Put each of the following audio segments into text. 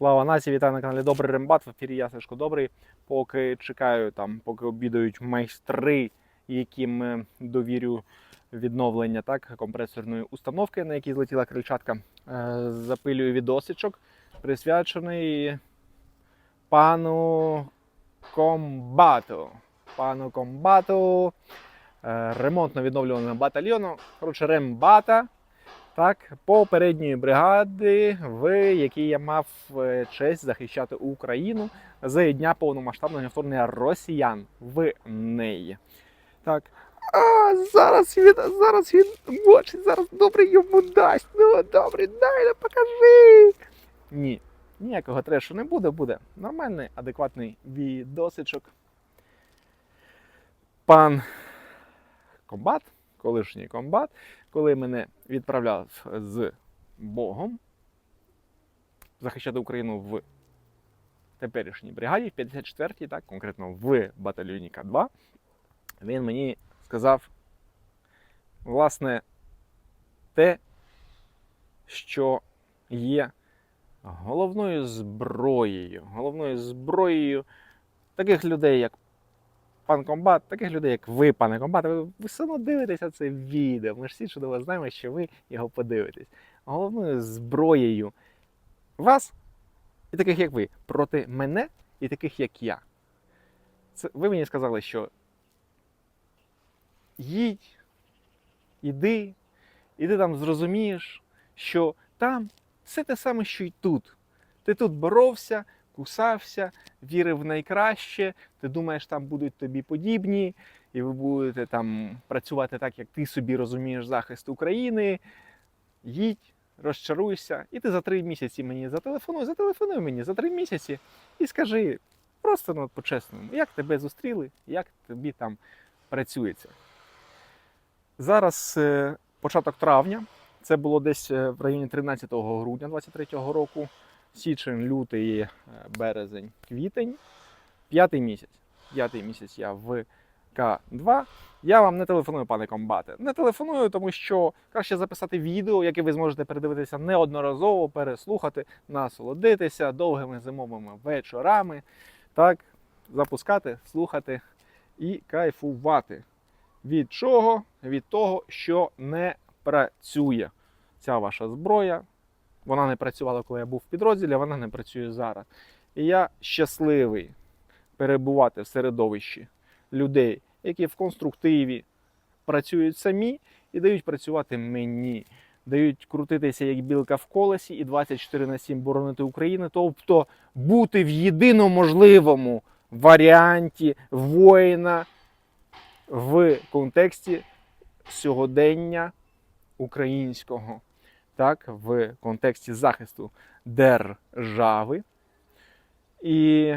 Слава нації, вітаю на каналі Добрий Рембат. В ефірі я Сашко Добрий. Поки чекаю, там, поки обідають майстри, яким е, довірю відновлення так, компресорної установки, на якій злетіла крильчатка. Е, Запилюю відосичок, присвячений пану комбату. Пану комбату е, ремонтно-відновлюваного батальйону. Коротше, рембата. Так, попередньої бригади, в якій я мав е, честь захищати Україну з дня повномасштабного вторгнення росіян в неї. Так. А зараз він, зараз він мочить, зараз добре йому дасть. Ну добре, дай ну, покажи. Ні, ніякого трешу не буде, буде нормальний, адекватний відосичок. Пан комбат, колишній комбат, коли мене відправляв з Богом захищати Україну в теперішній бригаді, в 54-й, так, конкретно в батальйоні К2, він мені сказав, власне, те, що є головною зброєю, головною зброєю таких людей, як пан комбат, таких людей, як ви, пане комбат, ви, ви все одно дивитеся це відео. Ми ж всі чудово знаємо, що ви його подивитесь. Головною зброєю вас і таких, як ви, проти мене і таких, як я. Це, ви мені сказали, що їдь, іди, і ти там зрозумієш, що там все те саме, що й тут. Ти тут боровся, кусався, вірив в найкраще, ти думаєш, там будуть тобі подібні, і ви будете там працювати так, як ти собі розумієш захист України. Їдь, розчаруйся, і ти за три місяці мені зателефонуй, зателефонуй мені за три місяці і скажи просто ну, по-чесному, як тебе зустріли, як тобі там працюється. Зараз е, початок травня, це було десь е, в районі 13 грудня 23-го року січень, лютий, е, березень, квітень, п'ятий місяць. П'ятий місяць я в К2. Я вам не телефоную, пане комбате. Не телефоную, тому що краще записати відео, яке ви зможете передивитися неодноразово, переслухати, насолодитися довгими зимовими вечорами. Так, запускати, слухати і кайфувати. Від чого? Від того, що не працює ця ваша зброя, вона не працювала, коли я був в підрозділі, вона не працює зараз. І я щасливий перебувати в середовищі людей, які в конструктиві працюють самі і дають працювати мені, дають крутитися як білка в колесі і 24 на 7 боронити Україну, тобто бути в єдино можливому варіанті воїна в контексті сьогодення українського так, в контексті захисту держави. І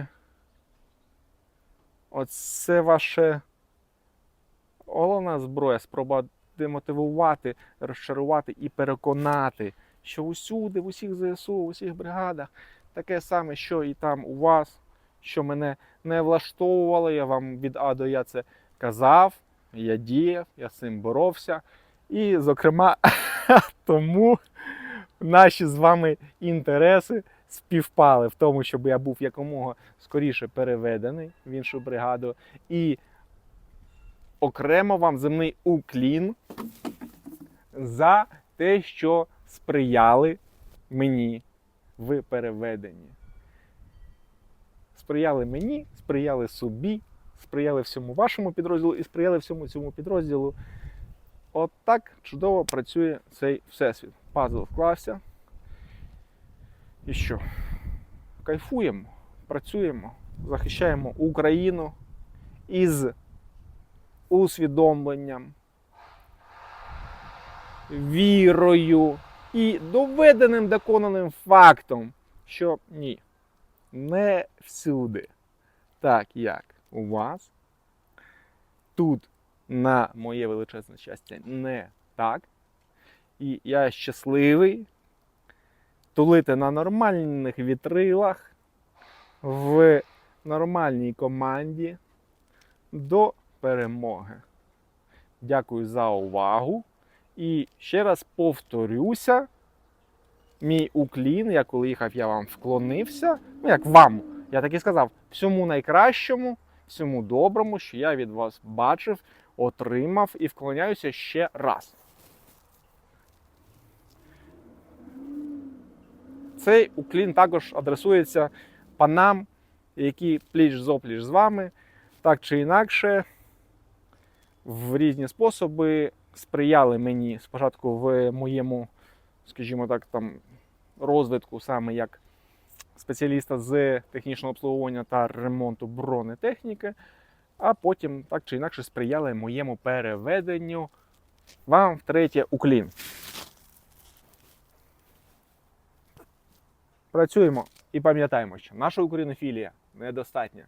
оце ваше головна зброя спроба демотивувати, розчарувати і переконати, що усюди, в усіх ЗСУ, в усіх бригадах таке саме, що і там у вас, що мене не влаштовувало. Я вам від А до Я це казав, я діяв, я з цим боровся. І, зокрема, тому наші з вами інтереси співпали в тому, щоб я був якомога скоріше переведений в іншу бригаду. І окремо вам земний уклін за те, що сприяли мені в переведенні. Сприяли мені, сприяли собі, сприяли всьому вашому підрозділу і сприяли всьому цьому підрозділу. От так чудово працює цей всесвіт. Пазл вклався. І що? Кайфуємо, працюємо, захищаємо Україну із усвідомленням, вірою і доведеним доконаним фактом, що ні, не всюди, так як у вас, тут на моє величезне щастя не так. І я щасливий тулити на нормальних вітрилах в нормальній команді до перемоги. Дякую за увагу. І ще раз повторюся: мій уклін, я коли їхав, я вам вклонився. Ну, як вам. Я так і сказав, всьому найкращому, всьому доброму, що я від вас бачив, отримав і вклоняюся ще раз. Цей уклін також адресується панам, які пліч зопліч з вами, так чи інакше, в різні способи сприяли мені спочатку в моєму, скажімо так, там розвитку саме як спеціаліста з технічного обслуговування та ремонту бронетехніки, а потім так чи інакше сприяли моєму переведенню вам втретє уклін. Працюємо і пам'ятаємо, що наша українофілія недостатня.